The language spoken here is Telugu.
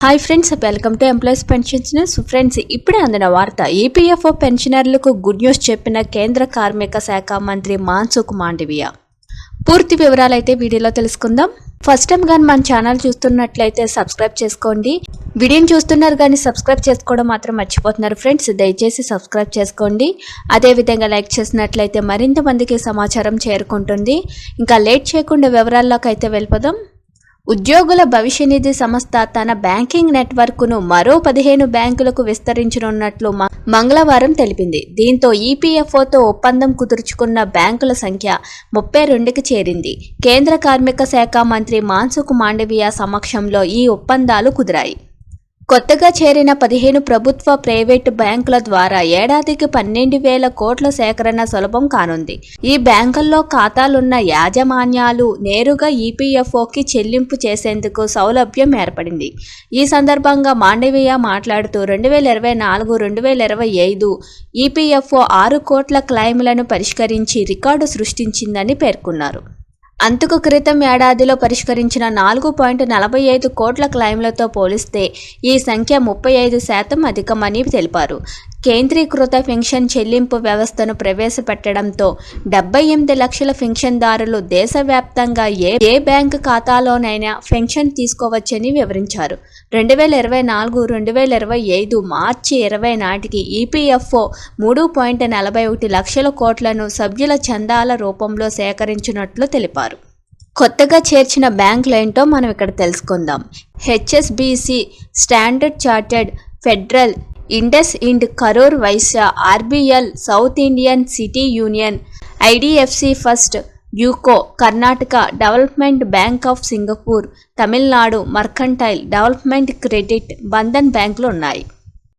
Hi friends welcome to employees pensions news friends ఇప్పుడే అందిన వార్త ఈపీఎఫ్ఓ పెన్షనర్లకు గుడ్ న్యూస్ చెప్పిన కేంద్ర కార్మిక శాఖ మంత్రి మాన్సుఖ్ మాండవియా పూర్తి వివరాలు అయితే వీడియోలో తెలుసుకుందాం. ఫస్ట్ టైం కానీ మన ఛానల్ చూస్తున్నట్లయితే సబ్స్క్రైబ్ చేసుకోండి. వీడియోని చూస్తున్నారు కానీ సబ్స్క్రైబ్ చేసుకోవడం మాత్రం మర్చిపోతున్నారు ఫ్రెండ్స్ దయచేసి సబ్స్క్రైబ్ చేసుకోండి. అదేవిధంగా లైక్ చేసినట్లయితే మరింత మందికి సమాచారం చేరుకుంటుంది. ఇంకా లేట్ చేయకుండా వివరాల్లోకి అయితే వెళ్ళిపోదాం. ఉద్యోగుల భవిష్య నిధి సంస్థ తన బ్యాంకింగ్ నెట్వర్క్ను మరో పదిహేను బ్యాంకులకు విస్తరించనున్నట్లు మంగళవారం తెలిపింది. దీంతో ఈపీఎఫ్ఓతో ఒప్పందం కుదుర్చుకున్న బ్యాంకుల సంఖ్య ముప్పై రెండుకి చేరింది. కేంద్ర కార్మిక శాఖ మంత్రి మాన్సుఖ్ మాండవియా సమక్షంలో ఈ ఒప్పందాలు కుదిరాయి. కొత్తగా చేరిన పదిహేను ప్రభుత్వ ప్రైవేటు బ్యాంకుల ద్వారా ఏడాదికి పన్నెండు వేల కోట్ల సేకరణ సులభం కానుంది. ఈ బ్యాంకుల్లో ఖాతాలున్న యాజమాన్యాలు నేరుగా ఈపీఎఫ్ఓకి చెల్లింపు చేసేందుకు సౌలభ్యం ఏర్పడింది. ఈ సందర్భంగా మాండవీయ మాట్లాడుతూ రెండు వేల ఇరవై నాలుగు రెండు వేల ఇరవై ఐదు ఈపీఎఫ్ఓ ఆరు కోట్ల క్లెయిమ్లను పరిష్కరించి రికార్డు సృష్టించిందని పేర్కొన్నారు. అంతకు క్రితం ఏడాదిలో పరిష్కరించిన నాలుగు పాయింట్ నలభై ఐదు కోట్ల క్లైమ్లతో పోలిస్తే ఈ సంఖ్య ముప్పై ఐదు శాతం అధికమని తెలిపారు. కేంద్రీకృత పెన్షన్ చెల్లింపు వ్యవస్థను ప్రవేశపెట్టడంతో డెబ్బై ఎనిమిది లక్షల పెన్షన్దారులు దేశవ్యాప్తంగా ఏ ఏ బ్యాంకు ఖాతాలోనైనా పెన్షన్ తీసుకోవచ్చని వివరించారు. రెండు వేల ఇరవై నాలుగు రెండు వేల ఇరవై ఐదు మార్చి ఇరవై నాటికి ఈపీఎఫ్ఓ మూడు పాయింట్ నలభై ఒకటి లక్షల కోట్లను సభ్యుల చందాల రూపంలో సేకరించినట్లు తెలిపారు. కొత్తగా చేర్చిన బ్యాంకులు ఏంటో మనం ఇక్కడ తెలుసుకుందాం. HSBC Standard Chartered Federal IndusInd Karur Vysya RBL South Indian City Union IDFC First UCO Karnataka Development Bank of Singapore Tamilnadu Mercantile Development Credit Bandhan బ్యాంకులు ఉన్నాయి.